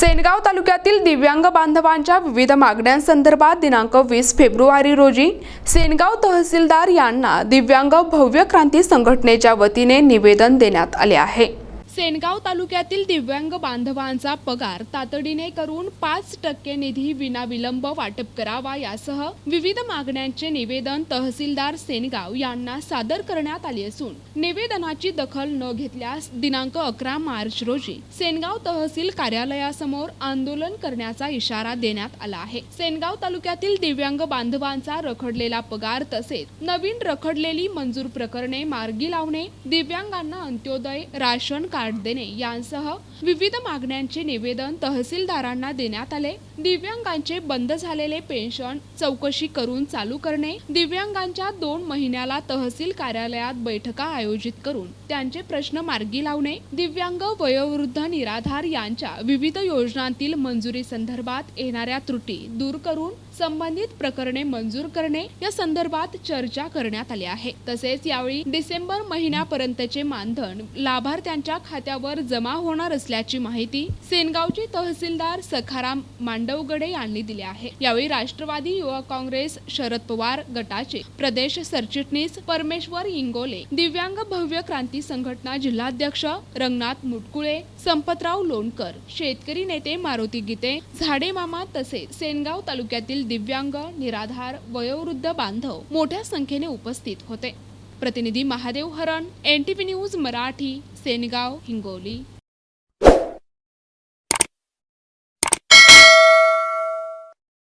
सेनगाव तालुक्यातील दिव्यांग बांधवांच्या विविध मागण्यांसंदर्भात दिनांक वीस फेब्रुवारी रोजी सेनगाव तहसीलदार यांना दिव्यांग भव्य क्रांती संघटनेच्या वतीने निवेदन देण्यात आले आहे. सेनगाव तालुक्यातील दिव्यांग बांधवांचा पगार तातडीने करून पाच टक्के निधी विनाविलंब वाटप करावा यासह विविध मागण्यांचे निवेदन तहसीलदार सेनगाव यांना सादर करण्यात आले असून निवेदनाची दखल न घेतल्यास दिनांक अकरा मार्च रोजी सेनगाव तहसील कार्यालयासमोर आंदोलन करण्याचा इशारा देण्यात आला आहे. सेनगाव तालुक्यातील दिव्यांग बांधवांचा रखडलेला पगार तसेच नवीन रखडलेली मंजूर प्रकरणे मार्गी लावणे दिव्यांगांना अंत्योदय राशन कार्ड देणे यांसह विविध मागण्यांचे निवेदन तहसीलदारांना देण्यात आले. दिव्यांगांचे बंद झालेले पेन्शन चौकशी करून चालू करणे दिव्यांगांच्या दोन महिन्याला तहसील कार्यालयात बैठका आयोजित करून त्यांचे प्रश्न मार्गी लावणे दिव्यांग वयोवृद्ध निराधार यांच्या विविध योजनांतील मंजुरी संदर्भात येणाऱ्या त्रुटी दूर करून संबंधित प्रकरणे मंजूर करणे या संदर्भात चर्चा करण्यात आली आहे. तसेच यावेळी डिसेंबर महिन्यापर्यंतचे मानधन लाभार्थ्यांच्या खात्यावर जमा होणार असल्याची माहिती सेनगावचे तहसीलदार सखाराम मांडवगडे यांनी दिली आहे. यावेळी राष्ट्रवादी युवा काँग्रेस शरद पवार गटाचे प्रदेश सरचिटणीस परमेश्वर इंगोले दिव्यांग भव्य क्रांती संघटना जिल्हाध्यक्ष रंगनाथ मुटकुळे संपतराव लोणकर शेतकरी नेते मारुती गीते झाडे मामा तसेच सेनगाव तालुक्यातील दिव्यांग निराधार वयोवृद्ध बांधव मोठ्या संख्येने उपस्थित होते. प्रतिनिधी Mahadev Haran N T news Marathi Sengaon Hingoli.